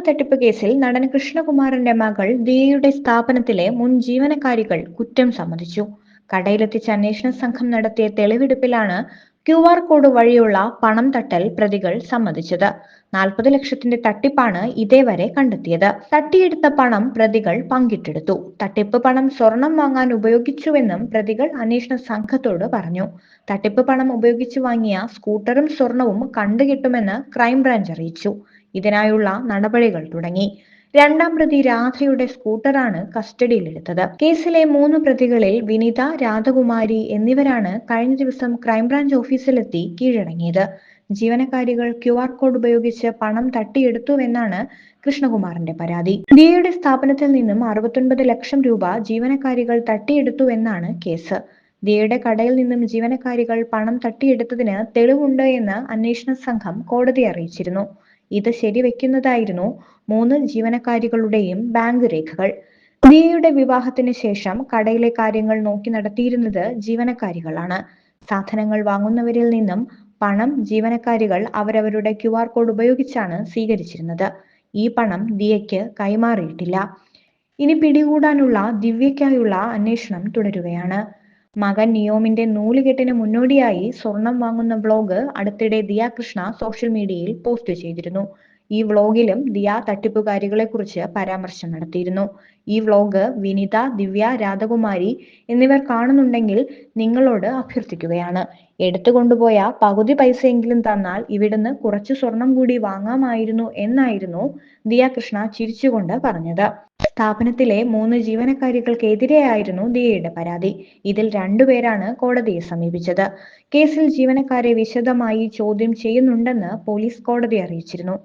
തട്ടിപ്പ് കേസിൽ നടൻ കൃഷ്ണകുമാറിന്റെ മകൾ ദിയയുടെ സ്ഥാപനത്തിലെ മുൻ ജീവനക്കാരികൾ കുറ്റം സമ്മതിച്ചു. കടയിലെത്തിച്ച അന്വേഷണ സംഘം നടത്തിയ തെളിവെടുപ്പിലാണ് ക്യു ആർ കോഡ് വഴിയുള്ള പണം തട്ടൽ പ്രതികൾ സമ്മതിച്ചത്. നാൽപ്പത് ലക്ഷത്തിന്റെ തട്ടിപ്പാണ് ഇതേവരെ കണ്ടെത്തിയത്. തട്ടിയെടുത്ത പണം പ്രതികൾ പങ്കിട്ടെടുത്തു. തട്ടിപ്പ് പണം സ്വർണം വാങ്ങാൻ ഉപയോഗിച്ചുവെന്നും പ്രതികൾ അന്വേഷണ സംഘത്തോട് പറഞ്ഞു. തട്ടിപ്പ് പണം ഉപയോഗിച്ച് വാങ്ങിയ സ്കൂട്ടറും സ്വർണവും കണ്ടുകിട്ടുമെന്ന് ക്രൈംബ്രാഞ്ച് അറിയിച്ചു. ഇതിനായുള്ള നടപടികൾ തുടങ്ങി. രണ്ടാം പ്രതി രാധയുടെ സ്കൂട്ടറാണ് കസ്റ്റഡിയിലെടുത്തത്. കേസിലെ മൂന്ന് പ്രതികളിൽ വിനിത രാധകുമാരി എന്നിവരാണ് കഴിഞ്ഞ ദിവസം ക്രൈംബ്രാഞ്ച് ഓഫീസിലെത്തി കീഴടങ്ങിയത്. ജീവനക്കാരികൾ ക്യു ആർ കോഡ് ഉപയോഗിച്ച് പണം തട്ടിയെടുത്തുവെന്നാണ് കൃഷ്ണകുമാറിന്റെ പരാതി. ദിയയുടെ സ്ഥാപനത്തിൽ നിന്നും അറുപത്തൊൻപത് ലക്ഷം രൂപ ജീവനക്കാരികൾ തട്ടിയെടുത്തുവെന്നാണ് കേസ്. ദിയയുടെ കടയിൽ നിന്നും ജീവനക്കാരികൾ പണം തട്ടിയെടുത്തതിന് തെളിവുണ്ട് എന്ന് അന്വേഷണ സംഘം കോടതിയെ അറിയിച്ചിരുന്നു. ഇത് ശരിവെക്കുന്നതായിരുന്നു മൂന്ന് ജീവനക്കാരികളുടെയും ബാങ്ക് രേഖകൾ. ദിയയുടെ വിവാഹത്തിന് ശേഷം കടയിലെ കാര്യങ്ങൾ നോക്കി നടത്തിയിരുന്നത് ജീവനക്കാരികളാണ്. സാധനങ്ങൾ വാങ്ങുന്നവരിൽ നിന്നും പണം ജീവനക്കാരികൾ അവരവരുടെ ക്യു ആർ കോഡ് ഉപയോഗിച്ചാണ് സ്വീകരിച്ചിരുന്നത്. ഈ പണം ദിയയ്ക്ക് കൈമാറിയിട്ടില്ല. ഇനി പിടികൂടാനുള്ള ദിവ്യയ്ക്കായുള്ള അന്വേഷണം തുടരുകയാണ്. മകൻ നിയോമിന്റെ നൂലുകെട്ടിന് മുന്നോടിയായി സ്വർണം വാങ്ങുന്ന ബ്ലോഗ് അടുത്തിടെ ദിയാകൃഷ്ണ സോഷ്യൽ മീഡിയയിൽ പോസ്റ്റ് ചെയ്തിരുന്നു. ഈ വ്ളോഗിലും ദിയ തട്ടിപ്പുകാരികളെ കുറിച്ച് പരാമർശം നടത്തിയിരുന്നു. ഈ വ്ളോഗ് വിനിത ദിവ്യ രാധകുമാരി എന്നിവർ കാണുന്നുണ്ടെങ്കിൽ നിങ്ങളോട് അഭ്യർത്ഥിക്കുകയാണ്. എടുത്തുകൊണ്ടുപോയ പകുതി പൈസയെങ്കിലും തന്നാൽ ഇവിടുന്ന് കുറച്ച് സ്വർണം കൂടി വാങ്ങാമായിരുന്നു എന്നായിരുന്നു ദിയ കൃഷ്ണ ചിരിച്ചുകൊണ്ട് പറഞ്ഞത്. സ്ഥാപനത്തിലെ മൂന്ന് ജീവനക്കാരികൾക്കെതിരെയായിരുന്നു ദിയയുടെ പരാതി. ഇതിൽ രണ്ടുപേരാണ് കോടതിയെ സമീപിച്ചത്. കേസിൽ ജീവനക്കാരെ വിശദമായി ചോദ്യം ചെയ്യുന്നുണ്ടെന്ന് പോലീസ് കോടതിയെ അറിയിച്ചിരുന്നു.